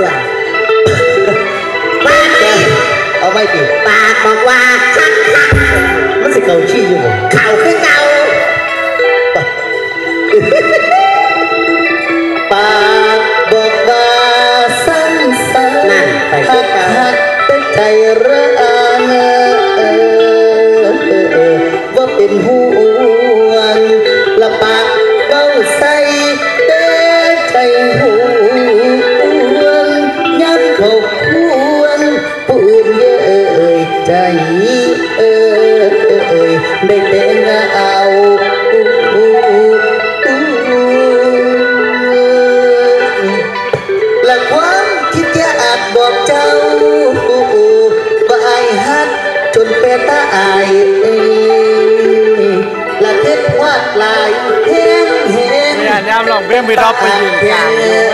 ตัวปากเด้เอาไม่ติปากบอกว่าฮักฮักมันสิเกาชี้อยู่บ่เข่าคือเก่าปากบอกบาสั้นสานั่นไปคือเก่าหักแต่ใจระอาเงอว่าเป็นห่ ได้แต่งเอาและความคิดจะอาจบอกเจ้าว่าอฮักจนเป็นตาอายเอยละเพชรวาดลายแห้งแห้งเนี่ยยามลองเพลงไปรอบไปยืนกลาง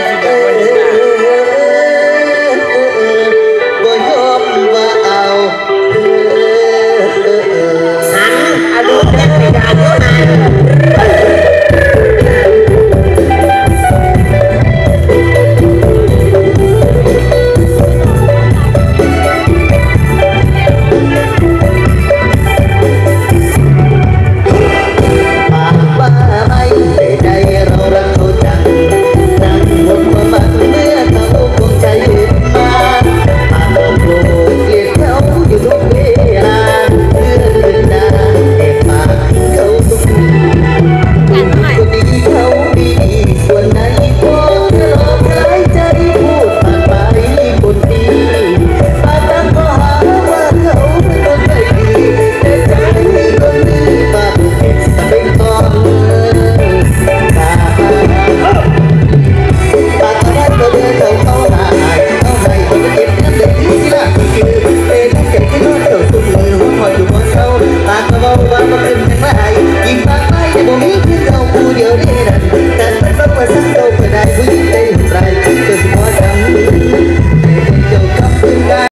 Quando eu vai, e papai é bom, e que tal por eu.